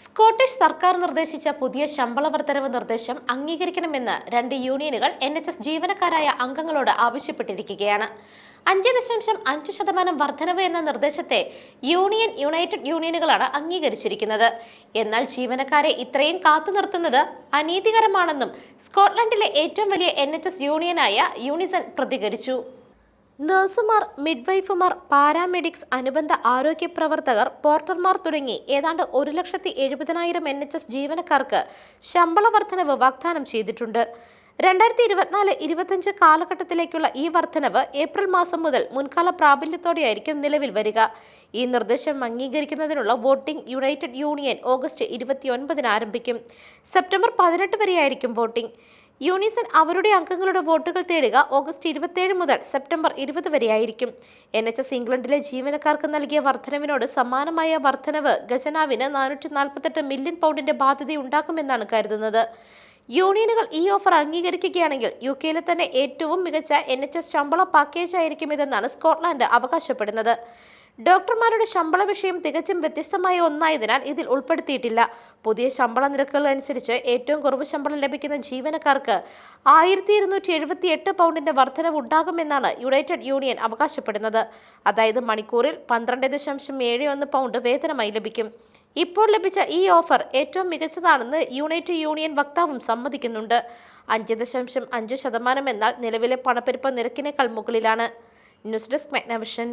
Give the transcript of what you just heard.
Scottish സർക്കാർ നിർദ്ദേശിച്ച പുതിയ ശമ്പള വർധനവ് നിർദ്ദേശം അംഗീകരിക്കണമെന്ന് രണ്ട് യൂണിയനുകൾ എൻ എച്ച് എസ് ജീവനക്കാരായ അംഗങ്ങളോട് ആവശ്യപ്പെട്ടിരിക്കുകയാണ്. അഞ്ച് ദശാംശം അഞ്ച് ശതമാനം വർധനവ് എന്ന നിർദ്ദേശത്തെ യൂണിയൻ യുണൈറ്റഡ് യൂണിയനുകളാണ് അംഗീകരിച്ചിരിക്കുന്നത്. എന്നാൽ ജീവനക്കാരെ ഇത്രയും കാത്തു നിർത്തുന്നത് അനീതികരമാണെന്നും സ്കോട്ട്ലൻഡിലെ ഏറ്റവും വലിയ എൻ യൂണിയനായ യൂണിസൺ പ്രതികരിച്ചു. നഴ്സുമാർ മിഡ്വൈഫുമാർ പാരാമെഡിക്സ് അനുബന്ധ ആരോഗ്യ പ്രവർത്തകർ പോർട്ടർമാർ തുടങ്ങി ഏതാണ്ട് ഒരു ലക്ഷത്തി എഴുപതിനായിരം എൻ എച്ച് എസ് ജീവനക്കാർക്ക് ശമ്പള വർധനവ് വാഗ്ദാനം ചെയ്തിട്ടുണ്ട്. രണ്ടായിരത്തി ഇരുപത്തിനാല് ഇരുപത്തഞ്ച് കാലഘട്ടത്തിലേക്കുള്ള ഈ വർധനവ് ഏപ്രിൽ മാസം മുതൽ മുൻകാല പ്രാബല്യത്തോടെയായിരിക്കും നിലവിൽ വരിക. ഈ നിർദ്ദേശം അംഗീകരിക്കുന്നതിനുള്ള വോട്ടിംഗ് യുണൈറ്റഡ് യൂണിയൻ ഓഗസ്റ്റ് ഇരുപത്തിയൊൻപതിന് ആരംഭിക്കും. സെപ്റ്റംബർ പതിനെട്ട് വരെയായിരിക്കും വോട്ടിംഗ്. യൂണിസൺ അവരുടെ അംഗങ്ങളുടെ വോട്ടുകൾ തേടുക ഓഗസ്റ്റ് ഇരുപത്തിയേഴ് മുതൽ സെപ്റ്റംബർ ഇരുപത് വരെയായിരിക്കും. എൻ എച്ച് എസ് ഇംഗ്ലണ്ടിലെ ജീവനക്കാർക്ക് നൽകിയ വർധനവിനോട് സമാനമായ വർധനവ് ഖജനാവിന് നാനൂറ്റി നാൽപ്പത്തെട്ട് മില്യൺ പൗണ്ടിന്റെ ബാധ്യത ഉണ്ടാക്കുമെന്നാണ് കരുതുന്നത്. യൂണിയനുകൾ ഈ ഓഫർ അംഗീകരിക്കുകയാണെങ്കിൽ യു കെയിലെ തന്നെ ഏറ്റവും മികച്ച എൻ എച്ച് എസ് ശമ്പള പാക്കേജ് ആയിരിക്കും ഇതെന്നാണ് സ്കോട്ട്ലാൻഡ് അവകാശപ്പെടുന്നത്. ഡോക്ടർമാരുടെ ശമ്പള വിഷയം തികച്ചും വ്യത്യസ്തമായ ഒന്നായതിനാൽ ഇതിൽ ഉൾപ്പെടുത്തിയിട്ടില്ല. പുതിയ ശമ്പള നിരക്കുകൾ അനുസരിച്ച് ഏറ്റവും കുറവ് ശമ്പളം ലഭിക്കുന്ന ജീവനക്കാർക്ക് ആയിരത്തി ഇരുന്നൂറ്റി എഴുപത്തി എട്ട് പൗണ്ടിന്റെ വർധനവ് ഉണ്ടാകുമെന്നാണ് യുണൈറ്റഡ് യൂണിയൻ അവകാശപ്പെടുന്നത്. അതായത് മണിക്കൂറിൽ പന്ത്രണ്ട് ദശാംശം ഏഴ് ഒന്ന് പൗണ്ട് വേതനമായി ലഭിക്കും. ഇപ്പോൾ ലഭിച്ച ഈ ഓഫർ ഏറ്റവും മികച്ചതാണെന്ന് യുണൈറ്റഡ് യൂണിയൻ വക്താവും സമ്മതിക്കുന്നുണ്ട്. അഞ്ച് ദശാംശം അഞ്ച് ശതമാനം എന്നാൽ നിലവിലെ പണപ്പെരുപ്പ നിരക്കിനേക്കാൾ മുകളിലാണ്. News desk മെഗ്നവിഷൻ.